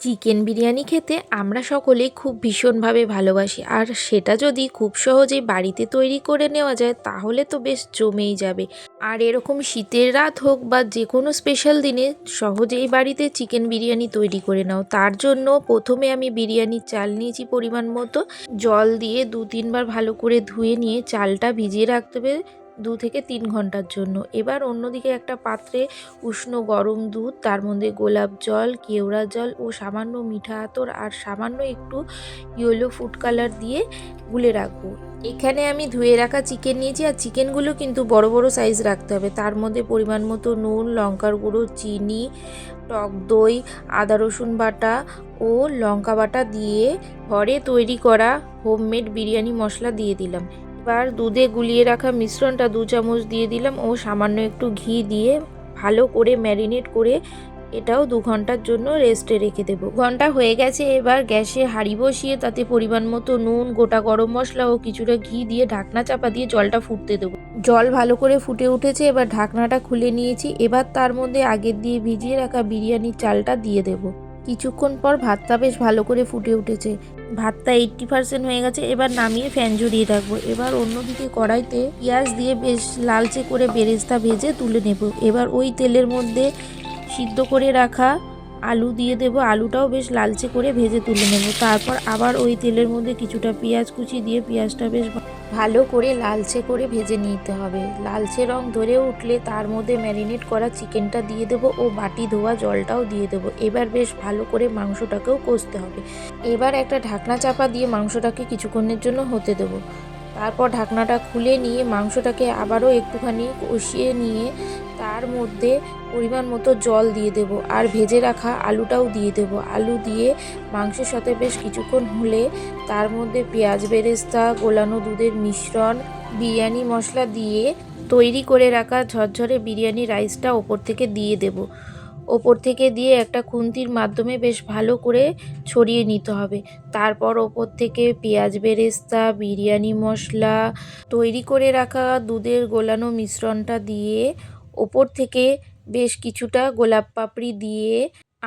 Chicken biryani খেতে আমরা সকলেই খুব ভীষণভাবে ভালোবাসি। আর সেটা যদি খুব সহজেই বাড়িতে তৈরি করে নেওয়া যায়, তাহলে তো বেশ জমেই যাবে। আর এরকম শীতের রাত হোক বা যে কোনো স্পেশাল দিনে, সহজেই বাড়িতে চিকেন বিরিয়ানি তৈরি করে নাও। তার জন্য প্রথমে আমি বিরিয়ানির চাল নিয়েছি পরিমাণ মতো। জল দিয়ে দু তিনবার ভালো করে ধুয়ে নিয়ে চালটা ভিজিয়ে রাখতে হবে। দু থেকে তিন ঘণ্টার জন্য। এবার অন্যদিকে একটা পাত্রে উষ্ণ গরম দুধ, তার মধ্যে গোলাপ জল, কেওড়া জল ও সামান্য মিঠা আতর আর সামান্য একটু ইয়েলো ফুড কালার দিয়ে গুলে রাখব। এখানে আমি ধুয়ে রাখা চিকেন নিয়েছি আর চিকেনগুলো কিন্তু বড় বড় সাইজ রাখতে হবে। তার মধ্যে পরিমাণ মতো নুন, লঙ্কার গুঁড়ো, চিনি, টক দই, আদা রসুন বাটা ও লঙ্কা বাটা দিয়ে ঘরে তৈরি করা হোমমেড বিরিয়ানি মশলা দিয়ে দিলাম। এবার দুধে গুলিয়ে রাখা মিশ্রণটা দু চামচ দিয়ে দিলাম। ও সামান্য একটু ঘি দিয়ে ভালো করে ম্যারিনেট করে এটাও দু ঘণ্টার জন্য রেস্টে রেখে দেবো। ঘণ্টা হয়ে গেছে, এবার গ্যাসে হাঁড়ি বসিয়ে তাতে পরিমাণ মতো নুন, গোটা গরম মশলা ও কিছুটা ঘি দিয়ে ঢাকনা চাপা দিয়ে জলটা ফুটতে দেবো। জল ভালো করে ফুটে উঠেছে, এবার ঢাকনাটা খুলে নিয়েছি। এবার তার মধ্যে আগের দিয়ে ভিজিয়ে রাখা বিরিয়ানির চালটা দিয়ে দেবো। কিছুক্ষণ পর ভাতটা বেশ ভালো করে ফুটে উঠেছে। ভাতটা এইট্টি পার্সেন্ট হয়ে গেছে, এবার নামিয়ে ফ্যান ঝরিয়ে রাখব। এবার অন্যদিকে কড়াইতে পেঁয়াজ দিয়ে বেশ লালচে করে বেরেস্তা ভেজে তুলে নেব। এবার ওই তেলের মধ্যে সিদ্ধ করে রাখা আলু দিয়ে দেব। আলুটাও বেশ লালচে করে ভেজে তুলে নেব। তারপর আবার ওই তেলের মধ্যে কিছুটা পেঁয়াজ কুচি দিয়ে পেঁয়াজটা বেশ ভালো করে লালচে করে ভেজে নিতে হবে। লালচে রং ধরে উঠলে তার মধ্যে ম্যারিনেট করা চিকেনটা দিয়ে দেব ও বাটি ধোয়া জলটাও দিয়ে দেব। এবার বেশ ভালো করে মাংসটাকেও কষতে হবে। এবার একটা ঢাকনা চাপা দিয়ে মাংসটাকে কিছুক্ষণের জন্য হতে দেব। তারপর ঢাকনাটা খুলে নিয়ে মাংসটাকে আবারও একটুখানি কষিয়ে নিয়ে তার মধ্যে পরিমাণ মতো জল দিয়ে দেব আর ভেজে রাখা আলুটাও দিয়ে দেব। আলু দিয়ে মাংসের সাথে বেশ কিছুক্ষণ হলে তার মধ্যে পেঁয়াজ বেরেস্তা, গোলানো দুধের মিশ্রণ, বিরিয়ানি মশলা দিয়ে তৈরি করে রাখা ঝরঝরে বিরিয়ানি রাইসটা ওপর থেকে দিয়ে দেব। ওপর থেকে দিয়ে একটা খুন্তির মাধ্যমে বেশ ভালো করে ছড়িয়ে নিতে হবে। তারপর ওপর থেকে পেঁয়াজ বেরেস্তা, বিরিয়ানি মশলা তৈরি করে রাখা দুধের গোলানো মিশ্রণটা দিয়ে ওপর থেকে বেশ কিছুটা গোলাপ পাপড়ি দিয়ে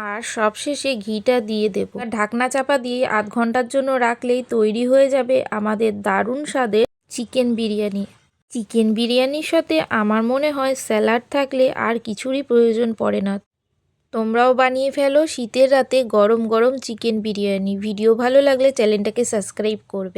আর সবশেষে ঘিটা দিয়ে দেবো। ঢাকনা চাপা দিয়ে আধ ঘণ্টার জন্য রাখলেই তৈরি হয়ে যাবে আমাদের দারুণ স্বাদের চিকেন বিরিয়ানি। চিকেন বিরিয়ানির সাথে আমার মনে হয় স্যালাড থাকলে আর কিছুরই প্রয়োজন পড়ে না। তোমরাও বানিয়ে ফেলো শীতের রাতে গরম গরম চিকেন বিরিয়ানি। ভিডিও ভালো লাগলে চ্যানেলটাকে সাবস্ক্রাইব করবে।